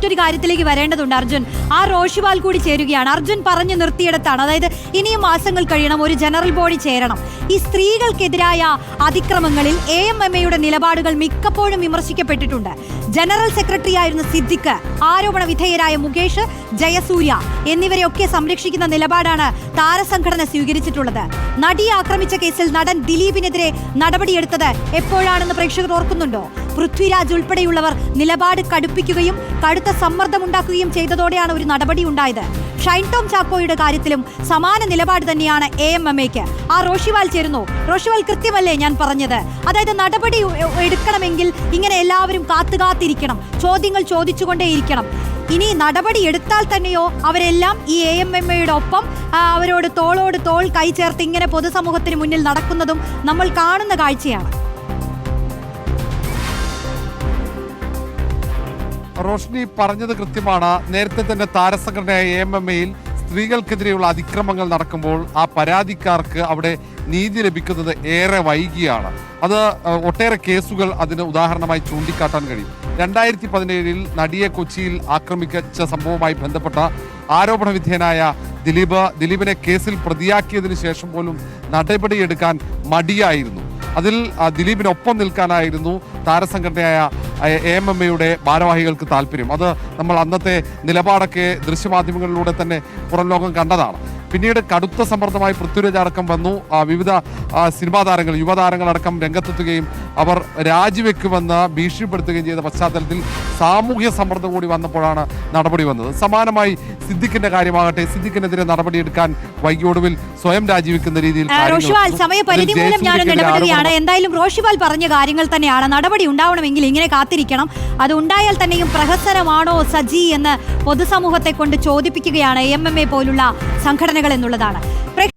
മറ്റൊരു കാര്യത്തിലേക്ക് വരേണ്ടതുണ്ട് അർജുൻ. ആ റോഷിവാൽ കൂടി ചേരുകയാണ്. അർജുൻ പറഞ്ഞു നിർത്തിയിടത്താണ്. അതായത് ഇനിയും മാസങ്ങൾ കഴിയണം ഒരു ജനറൽ ബോഡി ചേരണം. ഈ സ്ത്രീകൾക്കെതിരായ അതിക്രമങ്ങളിൽ എ എം എം എയുടെ നിലപാടുകൾ മിക്കപ്പോഴും വിമർശിക്കപ്പെട്ടിട്ടുണ്ട്. ജനറൽ സെക്രട്ടറി ആയിരുന്ന സിദ്ദിഖ് ആരോപണ വിധേയരായ മുകേഷ് ജയസൂര്യ എന്നിവരെയൊക്കെ സംരക്ഷിക്കുന്ന നിലപാടാണ് താരസംഘടന സ്വീകരിച്ചിട്ടുള്ളത്. നടിയെ ആക്രമിച്ച കേസിൽ നടൻ ദിലീപിനെതിരെ നടപടിയെടുത്തത് എപ്പോഴാണെന്ന് പ്രേക്ഷകർ ഓർക്കുന്നുണ്ടോ? പൃഥ്വിരാജ് ഉൾപ്പെടെയുള്ളവർ നിലപാട് കടുപ്പിക്കുകയും കടുത്ത സമ്മർദ്ദമുണ്ടാക്കുകയും ചെയ്തതോടെയാണ് ഒരു നടപടി ഉണ്ടായത്. ഷൈൻ ടോം ചാക്കോയുടെ കാര്യത്തിലും സമാന നിലപാട് തന്നെയാണ് എ എം എം എക്ക് ആ റോഷിവാൽ ചേരുന്നു. റോഷിവാൽ കൃത്യമല്ലേ ഞാൻ പറഞ്ഞത്? അതായത് നടപടി എടുക്കണമെങ്കിൽ ഇങ്ങനെ എല്ലാവരും കാത്തു കാത്തിരിക്കണം ചോദ്യങ്ങൾ ചോദിച്ചുകൊണ്ടേയിരിക്കണം. ഇനി നടപടി എടുത്താൽ തന്നെയോ അവരെല്ലാം ഈ എ എം എം എയുടെ ഒപ്പം അവരോട് തോളോട് തോൾ കൈ ചേർത്ത് ഇങ്ങനെ പൊതുസമൂഹത്തിന് മുന്നിൽ നടക്കുന്നതും നമ്മൾ കാണുന്ന കാഴ്ചയാണ്. റോഷ്നി പറഞ്ഞത് കൃത്യമാണ്. നേരത്തെ തന്നെ താരസംഘടനയായ എ എം എയിൽ സ്ത്രീകൾക്കെതിരെയുള്ള അതിക്രമങ്ങൾ നടക്കുമ്പോൾ ആ പരാതിക്കാർക്ക് അവിടെ നീതി ലഭിക്കുന്നത് ഏറെ വൈകിയാണ്. അത് ഒട്ടേറെ കേസുകൾ അതിന് ഉദാഹരണമായി ചൂണ്ടിക്കാട്ടാൻ കഴിയും. രണ്ടായിരത്തി പതിനേഴിൽ നടിയെ കൊച്ചിയിൽ ആക്രമിച്ച സംഭവവുമായി ബന്ധപ്പെട്ട ആരോപണ വിധേയനായ ദിലീപ് ദിലീപിനെ കേസിൽ പ്രതിയാക്കിയതിനു ശേഷം പോലും നടപടിയെടുക്കാൻ മടിയായിരുന്നു. അതിൽ ദിലീപിനൊപ്പം നിൽക്കാനായിരുന്നു താരസംഘടനയായ എ എം എം എയുടെ ഭാരവാഹികൾക്ക് താല്പര്യം. അത് നമ്മൾ അന്നത്തെ നിലപാടൊക്കെ ദൃശ്യമാധ്യമങ്ങളിലൂടെ തന്നെ പുറം ലോകം കണ്ടതാണ്. പിന്നീട് കടുത്ത സമ്മർദ്ദമായി പൃഥ്വിരാജ് അടക്കം വന്നു. വിവിധ സിനിമാ താരങ്ങൾ യുവതാരങ്ങളടക്കം രംഗത്തെത്തുകയും അവർ രാജിവെക്കുമെന്ന് ഭീഷണിപ്പെടുത്തുകയും ചെയ്ത പശ്ചാത്തലത്തിൽ സാമൂഹ്യ സമ്മർദ്ദം കൂടി വന്നപ്പോഴാണ് നടപടി വന്നത്. സമാനമായി സിദ്ദിഖിന്റെ കാര്യമാകട്ടെ സിദ്ദിഖിനെതിരെ നടപടിയെടുക്കാൻ വൈകിയൊടുവിൽ സ്വയം രാജിവെക്കുന്ന രീതിയിൽ. സമയപരിധി മൂലം ഞാനൊന്ന് ഇടപെടുകയാണ്. എന്തായാലും റോഷിവാൽ പറഞ്ഞ കാര്യങ്ങൾ തന്നെയാണ്. നടപടി ഉണ്ടാവണമെങ്കിൽ ഇങ്ങനെ കാത്തിരിക്കണം. അത് ഉണ്ടായാൽ തന്നെയും പ്രഹസനമാണോ സജി എന്ന് പൊതുസമൂഹത്തെ കൊണ്ട് ചോദിപ്പിക്കുകയാണ് എം എം എ പോലുള്ള സംഘടനകൾ എന്നുള്ളതാണ്.